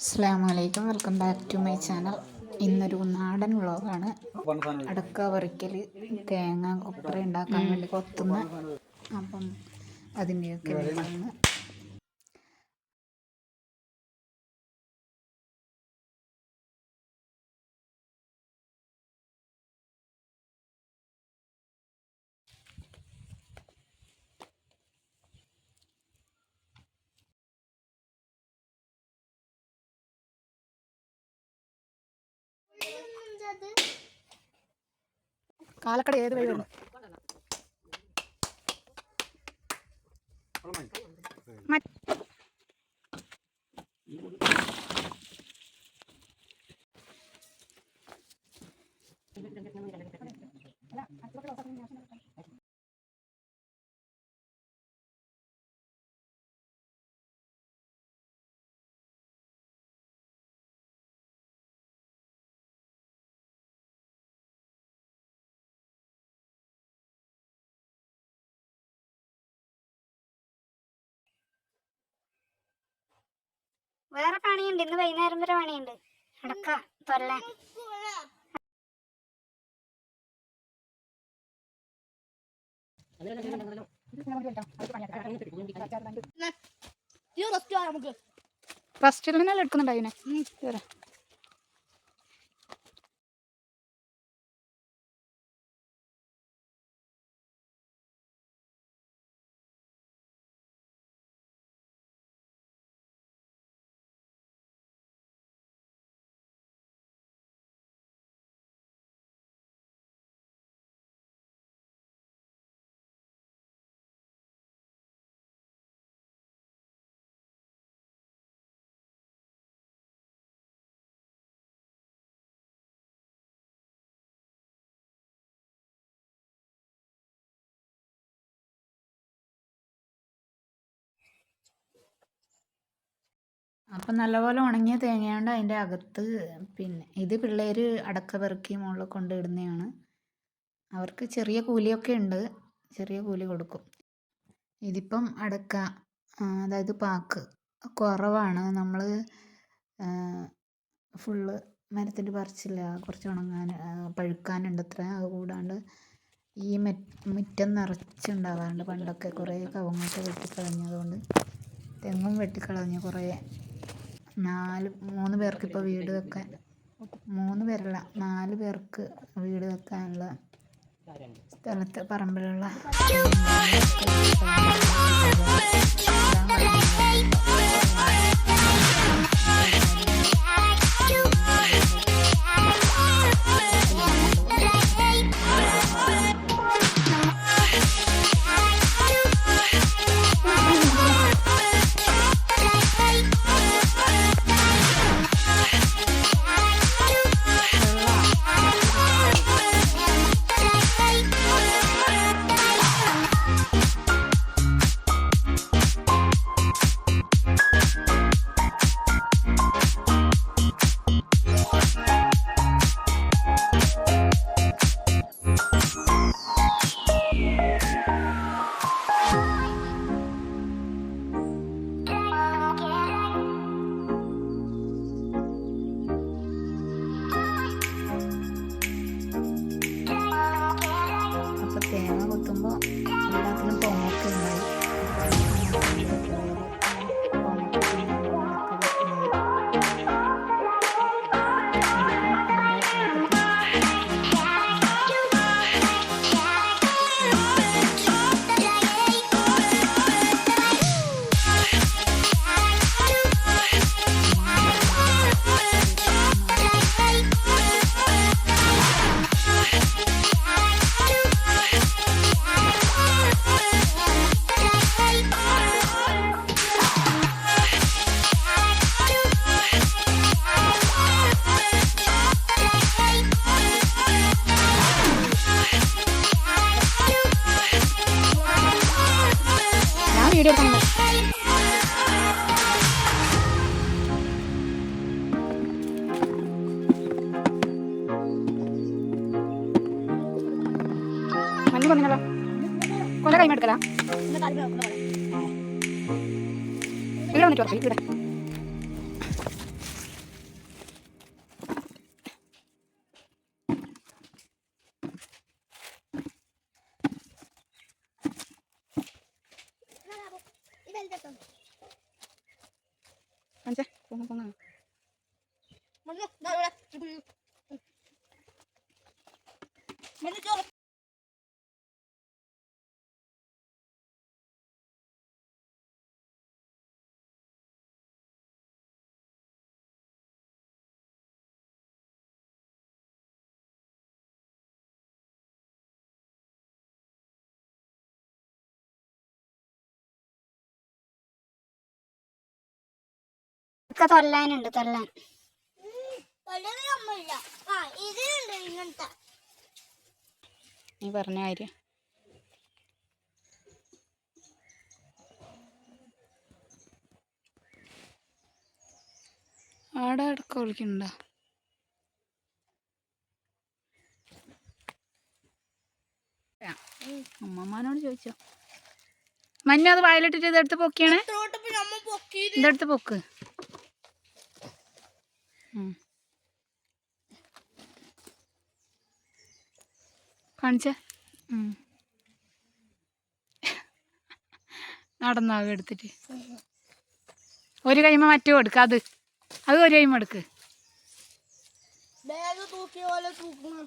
അസ്സാം വലൈക്കും welcome back to my channel. ഇന്നൊരു നാടൻ വ്ളോഗാണ്. അടക്ക വറിക്കൽ തേങ്ങ കൊപ്ര ഉണ്ടാക്കാൻ വേണ്ടി കൊത്തുന്ന അപ്പം അതിന്റെയൊക്കെ കാലക്കട ഏത് വഴി വരും വേറെ പണിയുണ്ട്. ഇന്ന് വൈകുന്നേരം വരെ പണിയുണ്ട്. അടക്ക തൊല്ല ഫസ്റ്റിൽ നിന്നല്ലേ എടുക്കുന്നുണ്ട് അപ്പം നല്ലപോലെ ഉണങ്ങിയ തേങ്ങയുണ്ട് അതിന്റെ അകത്ത് പിന്നെ ഇത് പിള്ളേർ അടക്ക പെറുക്കി മുകളിൽ കൊണ്ടിടുന്നതാണ് അവർക്ക് ചെറിയ കൂലിയൊക്കെ ഉണ്ട്. ചെറിയ കൂലി കൊടുക്കും. ഇതിപ്പം അടക്ക അതായത് പാക്ക് കുറവാണ്. നമ്മൾ ഫുള്ള് മരത്തിന്റെ പറിച്ചില്ല കുറച്ച് ഉണങ്ങാൻ പഴുക്കാനുണ്ട് അത്ര. അത് കൂടാണ്ട് ഈ മുറ്റം നിറച്ചുണ്ടാവാറുണ്ട്. പണ്ടൊക്കെ കുറേ കവുങ്ങൊക്കെ വെട്ടിക്കളഞ്ഞതുകൊണ്ട് തെങ്ങും വെട്ടിക്കളഞ്ഞ് കുറേ നാല് മൂന്ന് പേർക്ക് ഇപ്പോൾ വീട് വെക്കാൻ. മൂന്ന് പേരല്ല നാല് പേർക്ക് വീട് വെക്കാനുള്ള സ്ഥലത്ത് പറമ്പിലുള്ള അപ്പോൾ 看见，放那放那了。妈，你拿过来，你不留。ഒക്കെ തൊല്ലാനുണ്ട് തൊല്ലാൻ നീ പറഞ്ഞ കാര്യം. ആടെ അടക്ക വിളിക്കണ്ട അമ്മമാനോട് ചോദിച്ചോ. മഞ്ഞ അത് വയലിട്ടിട്ട് ഇതെടുത്ത് പൊക്കിയാണേ? ഇതെടുത്ത് പൊക്ക്. കാണിച്ചേ? നടന്നാകും എടുത്തിട്ട്? ഒരു കൈമ മറ്റേ കൊടുക്ക അത്. അത് ഒരു കൈമ എടുക്ക്. തൂക്കിയ പോലെ തൂക്കണം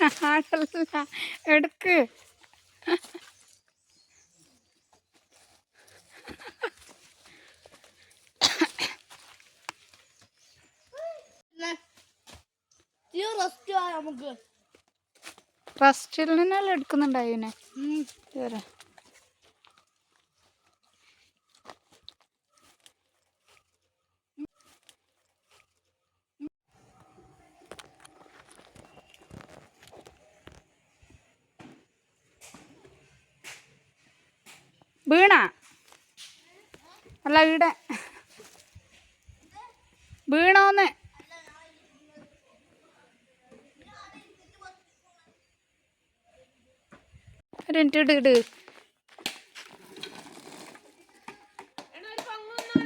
എടുക്ക്. റസ്റ്റിൽ നിന്നല്ലേ എടുക്കുന്നുണ്ടായിനെ? വീണ? അല്ല ഇവിടെ. വീണോന്ന്.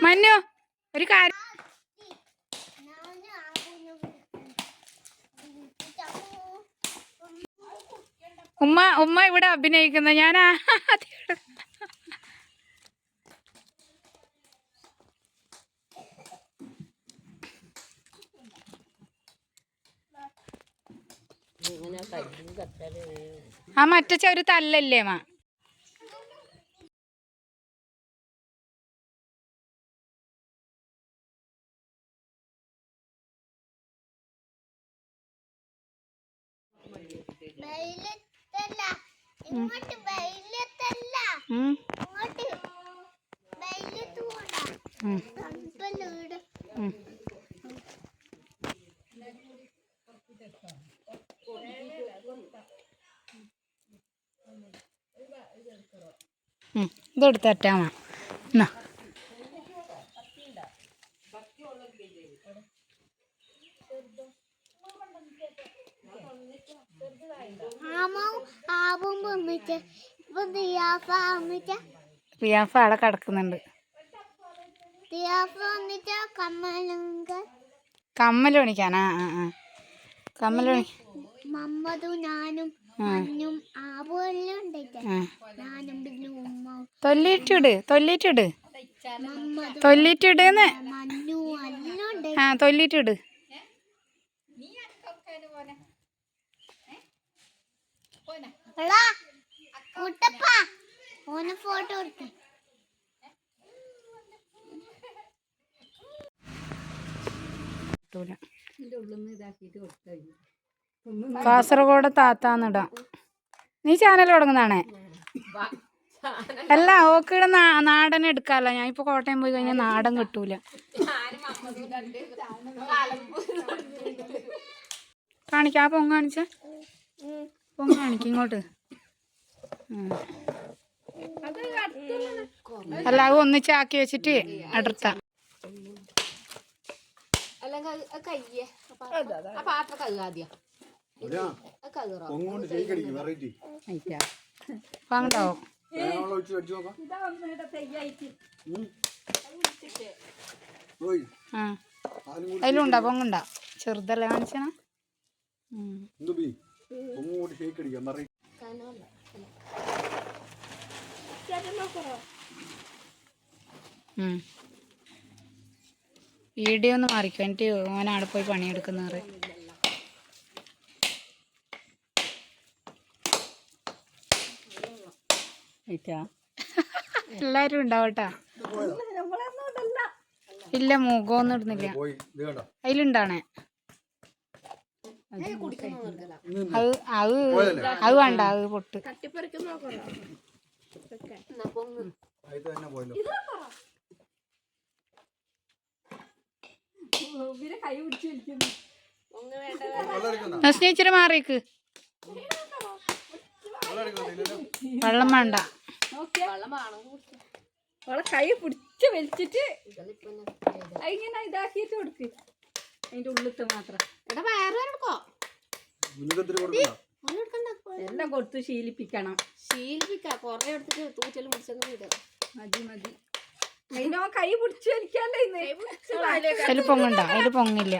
മഞ്ഞു ഒരു കാര്യം. ഉമ്മ ഉമ്മ ഇവിടെ അഭിനയിക്കുന്ന. ഞാൻ ആ മറ്റേ ഒരു തല്ലല്ലേ മാ? ഇങ്ങോട്ട് വെയിലത്തല്ല ഉം, ഇങ്ങോട്ട് വെയിലത്ത് പോണ്ട ഉം, തണുപ്പല്ലേ വീട് ഉം. ഉം, ഇതെടുത്തറ്റാ മാ എന്നാ. റിയാഫ അവിടെ കിടക്കുന്നുണ്ട്. കമ്മൽ പണിക്കാനാ ആ ആ കമ്മൽ പണി മമ്മതും ഞാനും മഞ്ഞും ആവും എല്ലാം ഉണ്ടായിട്ട. ആ. ഞാനും പിന്നെ ഉമ്മ തൊല്ലിട്ടിട് തൊല്ലിട്ടിട് തൊല്ലിട്ടിടുന്ന് മഞ്ഞു എല്ലാം ഉണ്ടായി. ആ തൊല്ലിട്ടിട് എടാ കുട്ടപ്പ ഓന് ഫോട്ടോ എടുത്ത് കിട്ടൂല കാസർഗോഡ് താത്താന്നിടാം നീ ചാനൽ തുടങ്ങുന്നതാണേ? അല്ല ഓക്കിടെ നാടൻ എടുക്കാല്ല. ഞാൻ ഇപ്പൊ കോട്ടയം പോയി കഴിഞ്ഞാൽ നാടൻ കിട്ടൂല. കാണിക്ക ആ പൊങ്ങ കാണിച്ച. പൊങ്ങ കാണിക്ക ഇങ്ങോട്ട്. അല്ല അത് ഒന്നിച്ചാക്കി വെച്ചിട്ട് അടുത്ത പാത്രം വെറൈറ്റി വാങ്ങണ്ടാവും. അതിലുണ്ടാ പൊങ്ങണ്ട? ചെറുതല്ലേ കാണിച്ചണ ഉം. വീഡിയോ ഒന്ന് മാറിക്കോ. എന്നിട്ട് ഓൻ അവിടെ പോയി പണിയെടുക്കുന്ന പറയും. എല്ലാരും ഉണ്ടാവട്ടാ. ഇല്ല മുഖമൊന്നും ഇടുന്നില്ല. പോയി ഇത് കണ്ടോ? അതിലുണ്ടാണേ. അത് അത്? അത് വേണ്ട അത് പൊട്ട്. സ്നേഹിച്ചിട്ട് മാറിയേക്ക്. വെള്ളം വേണ്ട. കൈ പിടിച്ച് വലിച്ചിട്ട് അതിങ്ങനെ ഇതാക്കിയിട്ട് കൊടുക്ക്. അതിന്റെ ഉള്ളിത്ത് മാത്രം? എല്ലാം കൊടുത്ത് ശീലിപ്പിക്കണം. ശീലിപ്പിക്ക. കൊറേ എടുത്തിട്ട് തൂച്ചലും പിടിച്ചൊന്നും മതി മതി. അതിനോ കൈ പിടിച്ച് അതിൽ പൊങ്ങണ്ട. അതിൽ പൊങ്ങില്ല.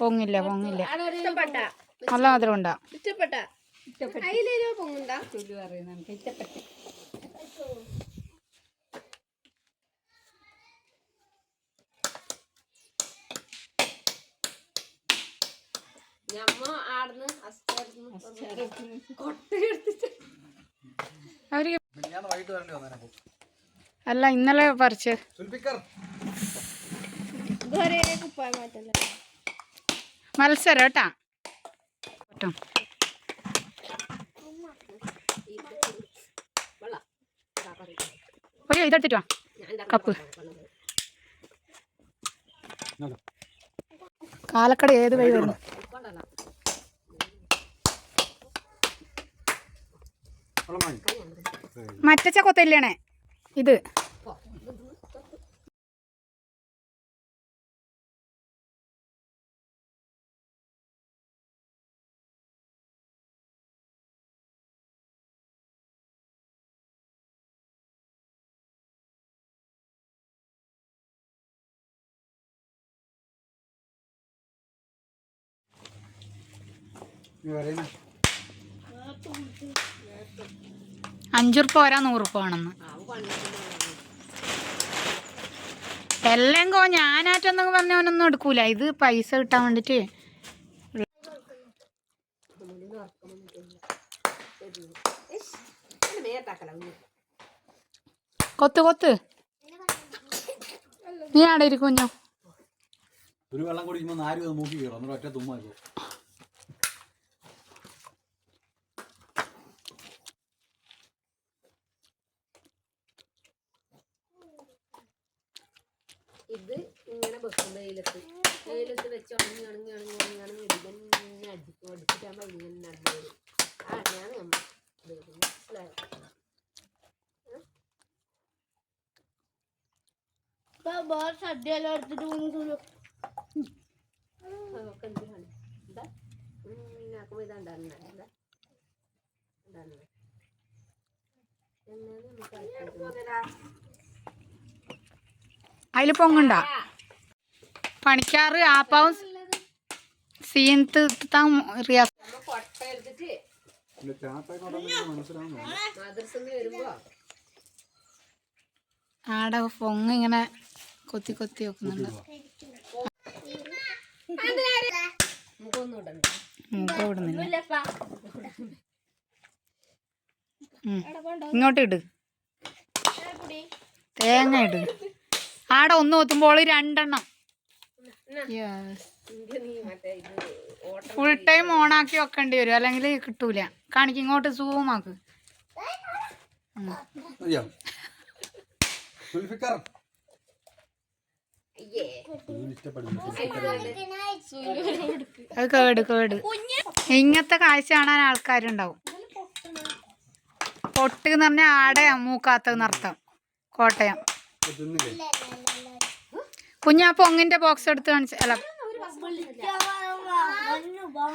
പൊങ്ങില്ല പൊങ്ങില്ല. ഇഷ്ടപ്പെട്ട? നല്ല മധുരം ഉണ്ടാ ഇഷ്ടപ്പെട്ട. അതിലൊരു പൊങ്ങുണ്ട അവർ അല്ല ഇന്നലെ പറിച്ച്. മത്സരം കേട്ടാ? പറ്റും ഒരു ഇതെടുത്തിട്ട് വാ. കപ്പ്. കാലക്കട ഏത് വഴി വരുന്നു? മറ്റച്ച കൊത്തല്ലേണേ ഇത്. അഞ്ചുറുപ്പ പോരാ നൂറുപ്പ വേണമെന്ന്. എല്ലാം കോ ഞാനായിട്ടെന്നൊക്കെ പറഞ്ഞവനൊന്നും എടുക്കൂല. ഇത് പൈസ കിട്ടാൻ വേണ്ടിട്ട്. കൊത്ത് കൊത്ത്. നീ ആടെ ഇരിക്കും കുഞ്ഞോ. ഒരു വെള്ളം കുടിക്കുമ്പോൾ നാല് മൂക്കി കയറും ഒറ്റ തുമ്മാക്കും ഇത് ഇങ്ങനെ വെക്കും വെയിലത്ത്. വെയിലത്ത് വെച്ച് ഉണങ്ങി ഉണങ്ങി ഉണങ്ങി ഉണങ്ങി ഉണങ്ങി ഇങ്ങനെ അടിക്കും അടിച്ചിട്ടാകുമ്പോൾ ഇങ്ങനെ നടന്നു വരും ആ ഞാൻ നമ്മൾ മനസ്സിലായോ സദ്യയെല്ലാം എടുത്തിട്ട് പോകുന്നു ഒക്കെ എന്തിനാണ് എന്താ? ഇങ്ങനെ ആക്കുമ്പോൾ ഇതാണ്ടാണ് എന്താ എന്താണ് എന്നാണ് നമുക്ക് അടുത്തത്? അതിൽ പൊങ്ങണ്ട. പണിക്കാറ് ആപ്പാവും സീനത്ത് റിയാസ് ആടെ പൊങ്ങ് ഇങ്ങനെ കൊത്തി കൊത്തി വെക്കുന്നുണ്ട്. മുഖം ഇടുന്നില്ല. ഇങ്ങോട്ട് ഇട്. തേങ്ങ ഇട്. ആടെ ഒന്ന് കൊത്തുമ്പോൾ രണ്ടെണ്ണം എനിക്ക് നീ മറ്റേ ഇത് ഓട്ടം ഫുൾ ടൈം ഓൺ ആക്കി വെക്കേണ്ടി വരും. അല്ലെങ്കിൽ കിട്ടൂല. കാണിക്ക് ഇങ്ങോട്ട് സൂം ആക്ക്. അത് കേട് കേട്. ഇങ്ങനത്തെ കാഴ്ച കാണാൻ ആൾക്കാരുണ്ടാവും. പൊട്ട് എന്ന് പറഞ്ഞാൽ ആടെ മൂക്കാത്തത് അർത്ഥം കോട്ടയം കുഞ്ഞാ പൊങ്ങിന്റെ ബോക്സ് എടുത്ത് കാണിച്ച അല്ല.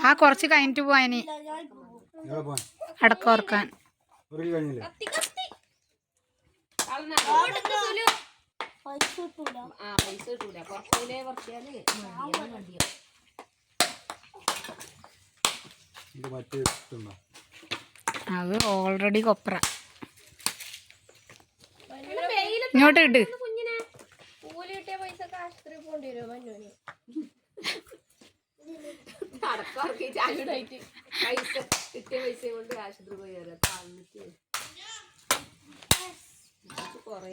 ആ കുറച്ച് കഴിഞ്ഞിട്ട് പോവാനി ഇനി. അടക്കോർക്കാൻ അത് ഓൾറെഡി കൊപ്ര ഇങ്ങോട്ട് ഇട്ട് കിട്ടിയ പൈസ ആശുപത്രി പോണ്ടി വരും മഞ്ഞോന്? അടക്കം ചാലുടായിട്ട് പൈസ കിട്ടിയ പൈസ കൊണ്ട് ആശുപത്രി പോയി വരാം. താന്നിട്ട്. കൊറേ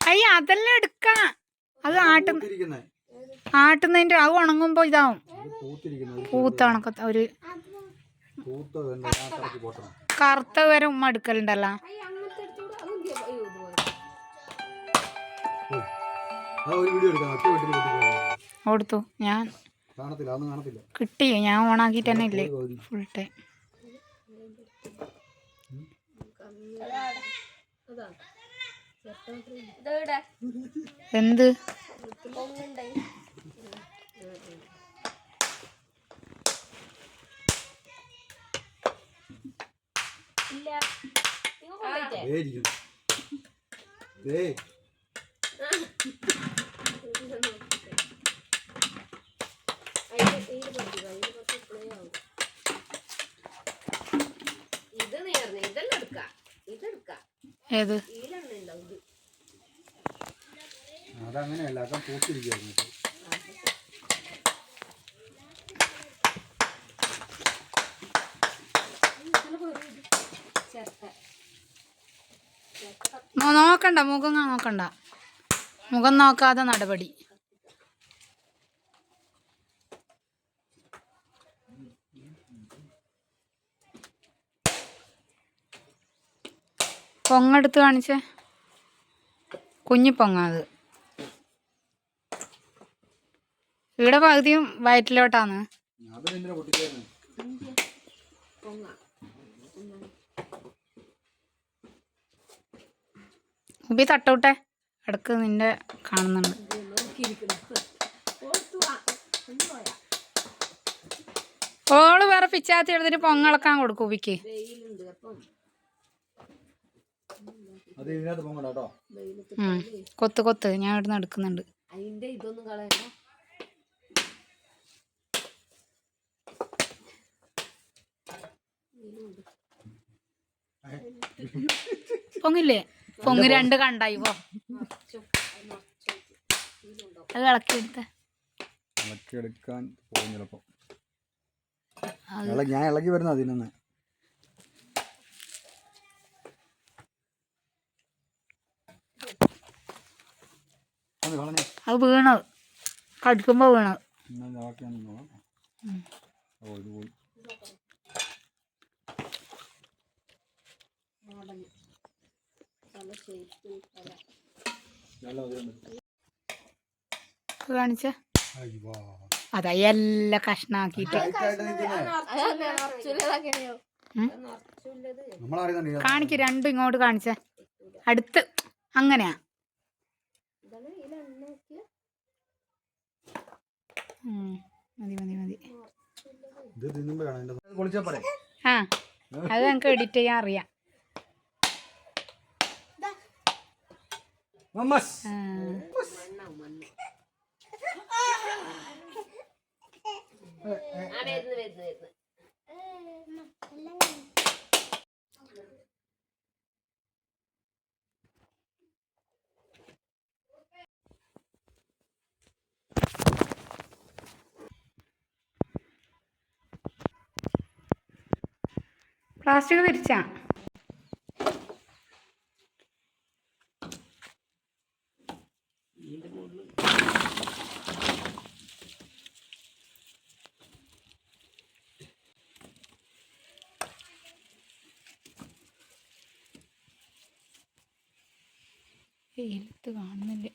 അയ്യ അതെല്ലാം എടുക്കാം. അത് ആട്ടുന്ന ആട്ടുന്നതിന്റെ അത് ഉണങ്ങുമ്പോ ഇതാവും. പൂത്തണക്ക ഒരു കറുത്ത വരെ ഉമ്മ എടുക്കലുണ്ടല്ലോ. കൊടുത്തു ഞാൻ കിട്ടി ഞാൻ ഓണാക്കിട്ട് തന്നെ ഇല്ലേ. ഫുൾ ടൈം എന്ത്? ഇല്ല. ഏത്? അതങ്ങനെയല്ല പൂത്തിരിക്കുന്നു നോക്കണ്ട മുഖം നോക്കണ്ട. മുഖം നോക്കാതെ നടപടി. പൊങ്ങെടുത്ത് കാണിച്ചേ. കുഞ്ഞി പൊങ്ങാത് ഇവിടെ പകുതിയും വയറ്റിലോട്ടാണ്. ഉപ്പി തട്ടോട്ടെ. ഇടയ്ക്ക് നിന്റെ കാണുന്നുണ്ട്. ഓൾ വേറെ പിച്ചാത്തി എടുത്തിട്ട് പൊങ്ങളക്കാൻ കൊടുക്കും ഉബിക്ക് വെയിലുണ്ട് അപ്പം അത് ഇതിനകത്ത് പോകണ്ട കേട്ടോ. വെയിലത്ത് ഉം. കൊത്ത് കൊത്ത്. ഞാൻ ഇവിടുന്ന് എടുക്കുന്നുണ്ട്. അതിന്റെ ഇതൊന്നും കളയണ്ട. പൊങ്ങില്ലേ? പൊങ്ങ് രണ്ട് കണ്ടായി പോ അത് ഇളക്കി എടുത്ത. ഇളക്കി എടുക്കാൻ പോകും ചിലപ്പോ. ഞാൻ ഇളക്കി വരുന്ന അതിനൊന്ന് അത് വീണത്. കടിക്കുമ്പോ വീണത്. പോയി. കാണിച്ചേ. അതാ എല്ലാം കഷ്ണാക്കിട്ട്. കാണിക്ക് രണ്ടും ഇങ്ങോട്ട് കാണിച്ച. അടുത്ത്. അങ്ങനെയാ. മതി മതി മതി. ആ അത് ഞങ്ങൾക്ക് എഡിറ്റ് ചെയ്യാൻ അറിയാം. മമ്മസ്. പ്ലാസ്റ്റിക് തിരിച്ചാ വെയിലത്ത് കാണുന്നില്ല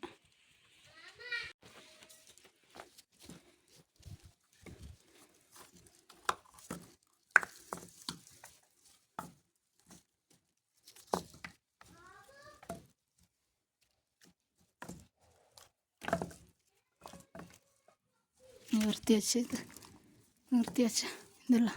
നിർത്തി വെച്ച് ഇത് നിർത്തി വെച്ച ഇതല്ല.